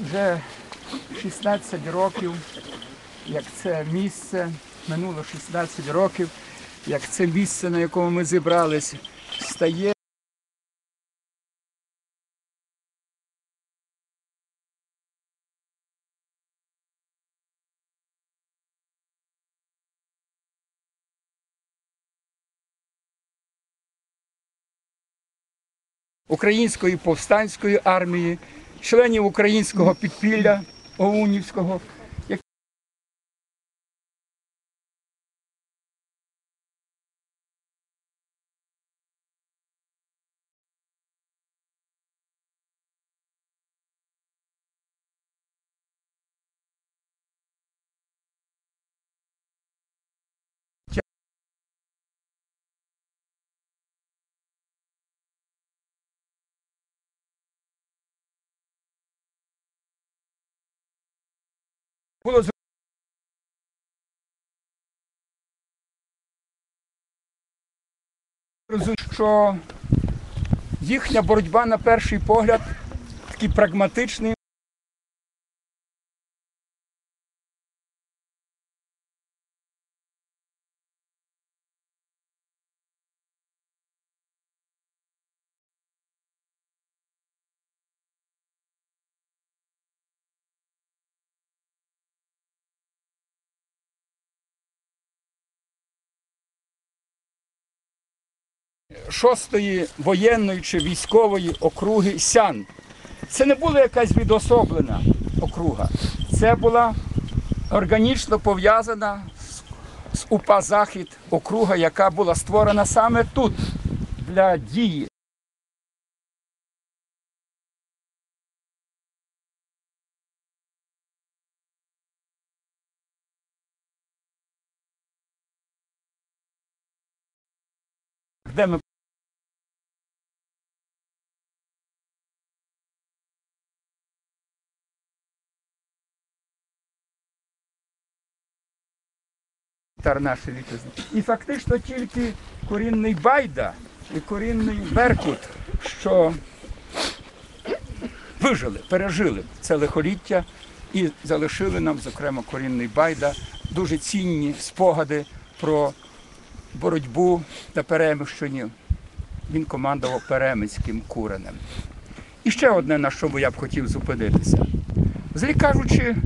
Вже 16 років, як це місце, минуло 16 років, як це місце, на якому ми зібрались, стає української повстанської армії, членів українського підпілля ОУНівського, як- було зрозуміло, що їхня боротьба на перший погляд такий прагматичний. Шостої воєнної чи військової округи Сян. Це не була якась відособлена округа. Це була органічно пов'язана з УПА Захід округа, яка була створена саме тут для дії. Де ми Тар наші вітчизни. І фактично тільки корінний Байда і корінний Беркут, що вижили, пережили це лихоліття і залишили нам, зокрема, корінний Байда, дуже цінні спогади про боротьбу на Перемищині. Він командував Перемицьким куренем. І ще одне, на що я б хотів зупинитися. Взагалі кажучи,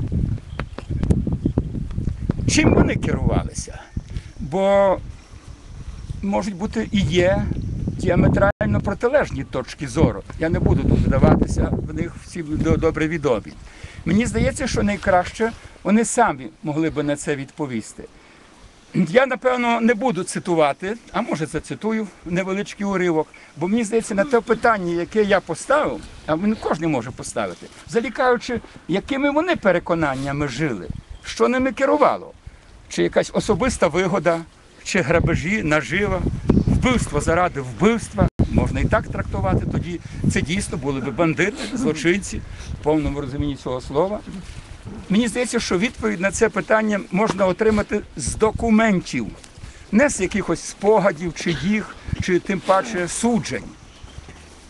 чим вони керувалися? Бо можуть бути і є діаметрально протилежні точки зору. Я не буду тут вдаватися, в них всі добре відомі. Мені здається, що найкраще вони самі могли би на це відповісти. Я, напевно, не буду цитувати, а може зацитую невеличкий уривок, бо мені здається, на те питання, яке я поставив, а кожен може поставити, взагалі кажучи, якими вони переконаннями жили, що ними керувало, чи якась особиста вигода, чи грабежі, нажива, вбивство заради вбивства. Можна і так трактувати, тоді це дійсно були б бандити, злочинці в повному розумінні цього слова. Мені здається, що відповідь на це питання можна отримати з документів, не з якихось спогадів чи їх, чи тим паче суджень.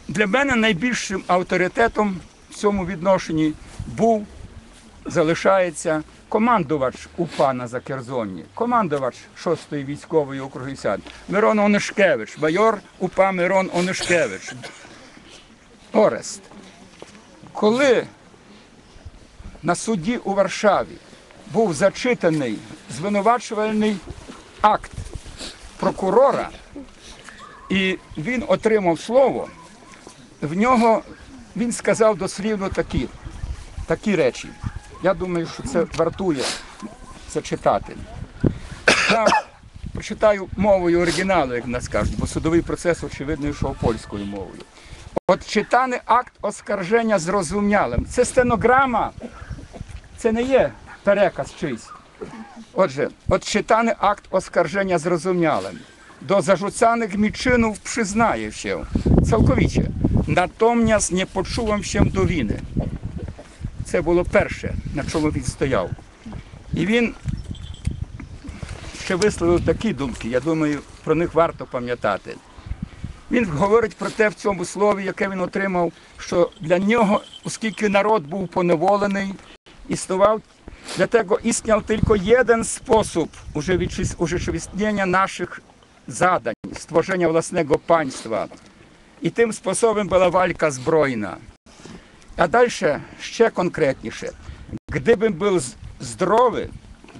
Для мене найбільшим авторитетом в цьому відношенні був, залишається командувач УПА на Закерзонні, командувач 6-ї військової округи Сяд, Мирон Онишкевич, майор УПА Мирон Онишкевич. Орест. Коли на суді у Варшаві був зачитаний звинувачувальний акт прокурора, і він отримав слово, в нього він сказав дослівно такі, такі речі. Я думаю, що це вартує зачитати. Я прочитаю мовою оригіналу, як нас кажуть, бо судовий процес, очевидно, йшов польською мовою. От читаний акт оскарження зрозумілим. Це стенограма, це не є переказ чийсь. Отже, от читаний акт оскарження зрозумілим. До zarzucanych mi czynów przyznaję się całkowicie. Natomiast nie poczułem się do. Це було перше, на чому він стояв. І він ще висловив такі думки, я думаю, про них варто пам'ятати. Він говорить про те в цьому слові, яке він отримав, що для нього, оскільки народ був поневолений, існував для tego istniał tylko jeden sposób urzewiczy- urzeczywistnienia naszych zadań, stworzenia własnego państwa. I tym sposobem była walka dalsze, jeszcze konkretniejsze. Gdybym był z- zdrowy,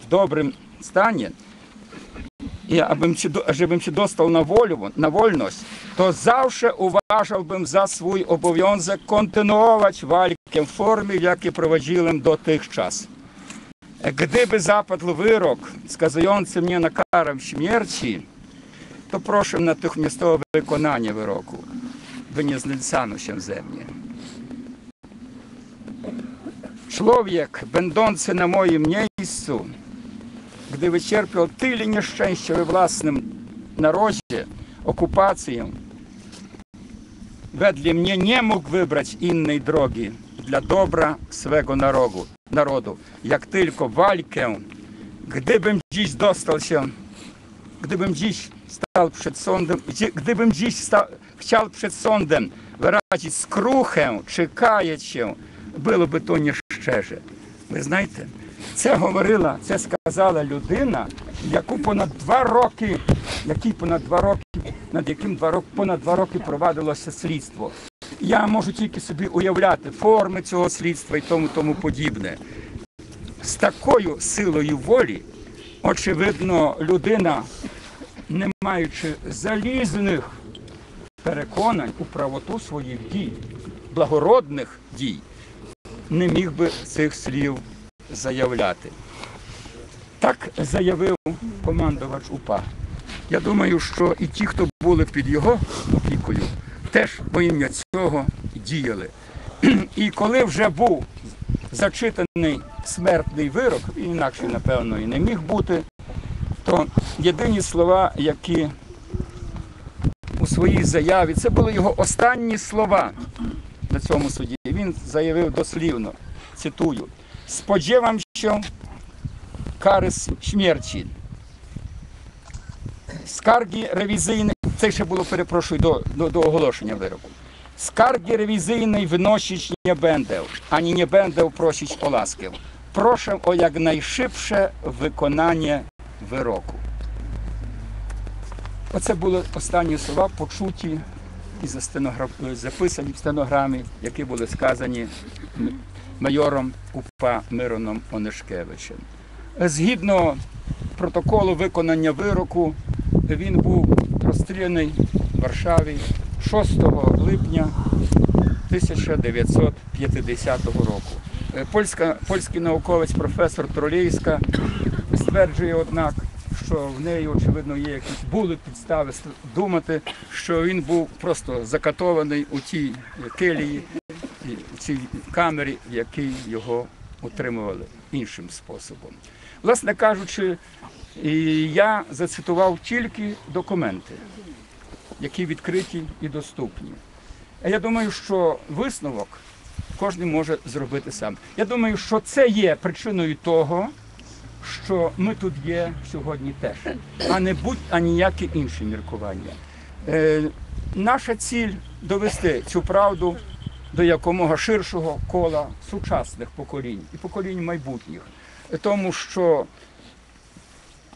w dobrym stanie, i abym się, do- żebym się dostał na, wolę, na wolność, to zawsze uważałbym za swój obowiązek kontynuować walkę w formie, w jakiej prowadziłem dotychczas. Gdyby zapadł wyrok skazujący mnie na karę śmierci, to proszę natychmiastowe wykonanie wyroku, by nie znęcano się ze mnie. Człowiek, będący na moim miejscu, gdy wycierpiał tyle nieszczęścia we własnym narodzie, okupację, wedle mnie nie mógł wybrać innej drogi dla dobra swego narodu, narodu, jak tylko walkę. Gdybym dziś dostał się, gdybym dziś stał przed sądem, gdybym dziś sta, chciał przed sądem wyrazić skruchę czy kаяć się, byłoby to nieszczerze. Ви знаєте, це говорила, це сказала людина, яку понад два роки, який понад два роки, над яким два роки, понад два роки провадилося слідство. Я можу тільки собі уявляти форми цього слідства і тому тому подібне. З такою силою волі, очевидно, людина, не маючи залізних переконань у правоту своїх дій, благородних дій, не міг би цих слів заявляти. Так заявив командувач УПА. Я думаю, що і ті, хто були під його опікою, теж во ім'я цього діяли. І коли вже був зачитаний смертний вирок, інакше, напевно, і не міг бути, то єдині слова, які у своїй заяві, це були його останні слова на цьому суді. Він заявив дослівно, цитую, сподівам, що кари смерті. Скарги ревізійні, це ще було, перепрошую, до, до, до оголошення вироку. Скарги nie będę, ani nie będę prosić o laskę. Proszę o jak najszybsze wykonanie wyroku. Оце були останні слова, почуті і за стеногра- записані в стенограмі, які були сказані майором УПА Мироном Онишкевичем. Згідно протоколу виконання вироку, він був розстріляний в Варшаві 6 липня 1950 року. Е, Польська, польський науковець професор Тролейська стверджує, однак, що в неї, очевидно, є якісь були підстави думати, що він був просто закатований у тій келії, в цій камері, в якій його утримували іншим способом. Власне кажучи, я зацитував тільки документи, які відкриті і доступні. А я думаю, що висновок кожен може зробити сам. Я думаю, що це є причиною того, що ми тут є сьогодні теж, а не будь а ніякі інші міркування. Е, наша ціль довести цю правду до якомога ширшого кола сучасних поколінь і поколінь майбутніх. Тому що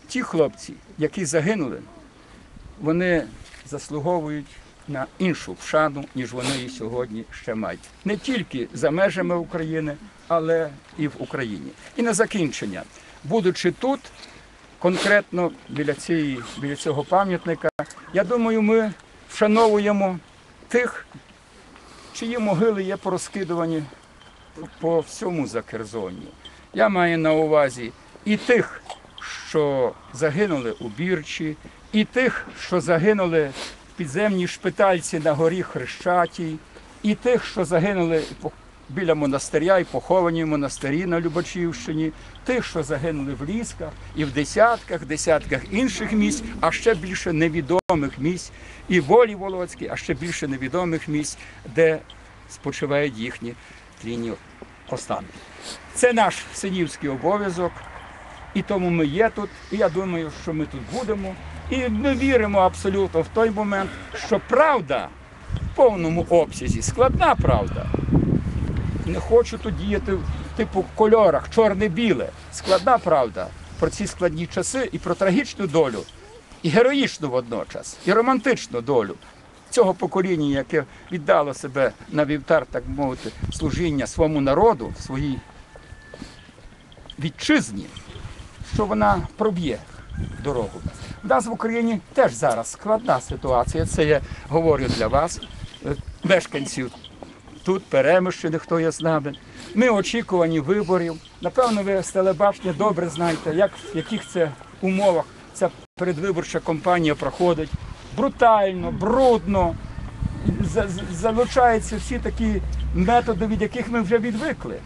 ті хлопці, які загинули, вони заслуговують на іншу шану, ніж вони її сьогодні ще мають. Не тільки за межами України, але і в Україні. І на закінчення, будучи тут, конкретно біля, цієї, біля цього пам'ятника, я думаю, ми вшановуємо тих, чиї могили є порозкидувані по всьому Закерзонню. Я маю на увазі і тих, що загинули у Бірчі, і тих, що загинули в підземній шпитальці на горі Хрещатій, і тих, що загинули біля монастиря і поховані в монастирі на Любачівщині, тих, що загинули в лісках і в десятках, десятках інших місць, а ще більше невідомих місць, і волі Волоцькій, а ще більше невідомих місць, де спочивають їхні тлінні останки. Це наш синівський обов'язок, і тому ми є тут. І я думаю, що ми тут будемо. І ми віримо абсолютно в той момент, що правда в повному обсязі, складна правда. Не хочу тут діяти в типу кольорах, чорне-біле. Складна правда про ці складні часи і про трагічну долю, і героїчну водночас, і романтичну долю цього покоління, яке віддало себе на вівтар, так мовити, служіння своєму народу, своїй вітчизні, що вона проб'є дорогу. У нас в Україні теж зараз складна ситуація. Це я говорю для вас, е, мешканців тут, Перемищених, хто є з нами. Ми очікувані виборів. Напевно, ви з телебачення добре знаєте, як, в яких це умовах ця передвиборча кампанія проходить. Брутально, брудно, за- за- залучаються всі такі методи, від яких ми вже відвикли.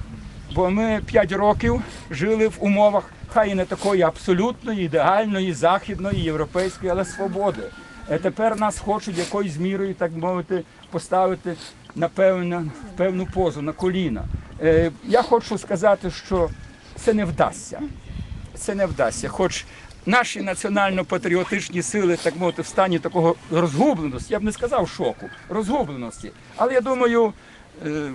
Бо ми 5 років жили в умовах хай і не такої абсолютної, ідеальної, західної, європейської, але свободи. Е, Тепер нас хочуть якоюсь мірою, так мовити, поставити на в певну позу, на коліна. Е, Я хочу сказати, що це не вдасться. Це не вдасться. Хоч наші національно-патріотичні сили, так мовити, в стані такого розгубленості, я б не сказав шоку, розгубленості. Але я думаю, е,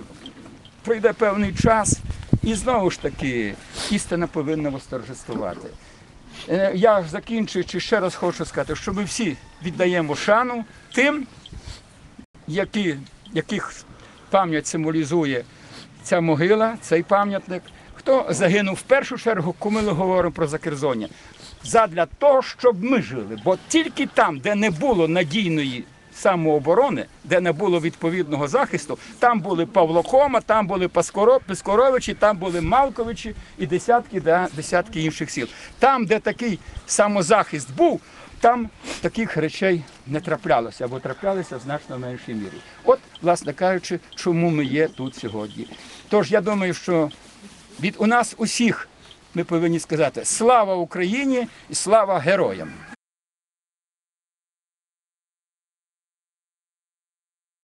пройде певний час, і знову ж таки істина повинна восторжествувати. Е, Я закінчуючи, ще раз хочу сказати, що ми всі віддаємо шану тим, які, яких пам'ять символізує ця могила, цей пам'ятник. Хто загинув в першу чергу, коли ми говоримо про Закерзоння? Задля того, щоб ми жили. Бо тільки там, де не було надійної самооборони, де не було відповідного захисту, там були Павло Кома, там були Пискоровичі, там були Малковичі і десятки, да, десятки інших сіл. Там, де такий самозахист був, там таких речей не траплялося або траплялися в значно меншій мірі. От, власне кажучи, чому ми є тут сьогодні. Тож я думаю, що від у нас усіх ми повинні сказати слава Україні і слава героям.